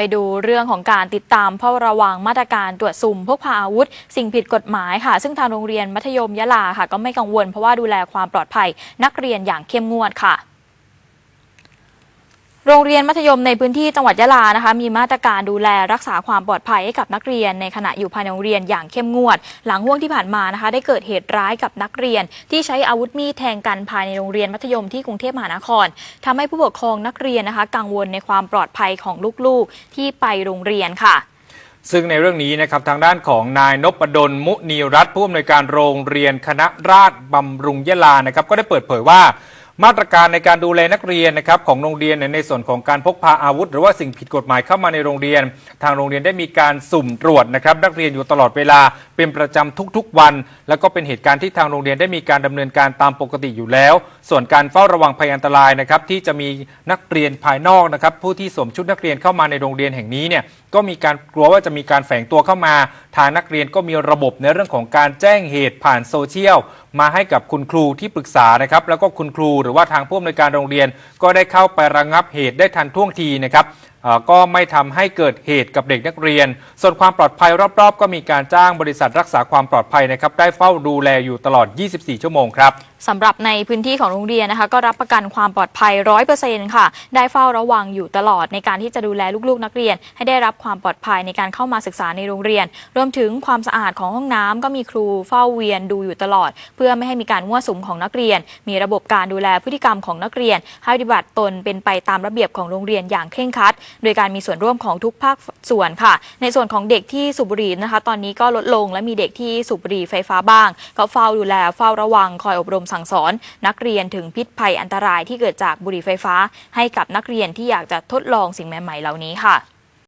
ไปดูเรื่องของการติดตามเฝ้าระวังมาตรการตรวจสุ่มพกพาอาวุธ สิ่งผิดกฎหมายค่ะ ซึ่งทางโรงเรียนมัธยมยะลาค่ะ ก็ไม่กังวลเพราะว่าดูแลความปลอดภัยนักเรียนอย่างเข้มงวดค่ะ โรงเรียนมัธยมในพื้นที่จังหวัดยะลานะคะ มีมาตรการดูแลรักษาความปลอดภัยให้กับนักเรียนในขณะอยู่ภายในโรงเรียนอย่างเข้มงวด หลังห่วงที่ผ่านมานะคะ ได้เกิดเหตุร้ายกับนักเรียน ที่ใช้อาวุธมีดแทงกันภายในโรงเรียนมัธยมที่กรุงเทพมหานครทำให้ผู้ปกครองนักเรียนนะคะ กังวลในความปลอดภัยของลูกๆ ที่ไปโรงเรียนค่ะซึ่งในเรื่องนี้นะครับทางด้านของนายนพดลมุนีรัตน์ผู้อำนวยการโรงเรียนคณะราษฎรบำรุงยะลานะครับ ก็ได้เปิดเผยว่า มาตรการในการดูแลนักเรียนนะครับของโรงเรียนในส่วนของการพกพาอาวุธ หรือว่าสิ่งผิดกฎหมายเข้ามาในโรงเรียน ทางโรงเรียนได้มีการสุ่มตรวจนะครับนักเรียนอยู่ตลอดเวลาเป็นประจำทุกๆวัน แล้วก็เป็นเหตุการณ์ที่ทางโรงเรียนได้มีการดำเนินการตามปกติอยู่แล้ว ส่วนการเฝ้าระวังภัยอันตรายนะครับที่จะมีนักเรียนภายนอกนะครับผู้ที่สวมชุดนักเรียนเข้ามาในโรงเรียนแห่งนี้เนี่ยก็มีการกลัวว่าจะมีการแฝงตัวเข้ามา ทางนักเรียนก็มีระบบในเรื่องของการแจ้งเหตุผ่านโซเชียลมาให้กับคุณครูที่ปรึกษานะครับแล้วก็คุณครูรือว่าทางผู้อำนวยการโรงเรียน ก็ได้เข้าไประงับเหตุได้ทันท่วงทีนะครับก็ไม่ทำให้เกิดเหตุกับเด็กนักเรียน ส่วนความปลอดภัยรอบ ๆ ก็มีการจ้างบริษัทรักษาความปลอดภัยนะครับได้เฝ้าดูแลอยู่ตลอด 24 ชั่วโมงครับสำหรับในพื้นที่ของโรงเรียนนะคะ ก็รับประกันความปลอดภัยร้อยเปอร์เซ็นต์ค่ะ ได้เฝ้าระวังอยู่ตลอดในการที่จะดูแลลูกๆ นักเรียน ให้ได้รับความปลอดภัยในการเข้ามาศึกษาในโรงเรียน รวมถึงความสะอาดของห้องน้ำก็มีครูเฝ้าเวียนดูอยู่ตลอด เพื่อไม่ให้มีการมั่วสุมของนักเรียน มีระบบการดูแลพฤติกรรมของนักเรียน ให้ปฏิบัติตนเป็นไปตามระเบียบของโรงเรียนอย่างเคร่งครัดโดยการมีส่วนร่วมของทุกภาคส่วนค่ะ ในส่วนของเด็กที่สูบบุหรี่นะคะ ตอนนี้ก็ลดลงและมีเด็กที่สูบบุหรี่ไฟฟ้าบ้าง ก็เฝ้าดูแลเฝ้าระวังคอยอบรมสั่งสอน นักเรียนถึงพิษภัยอันตรายที่เกิดจากบุหรี่ไฟฟ้า ให้กับนักเรียนที่อยากจะทดลองสิ่งใหม่ๆเหล่านี้ค่ะ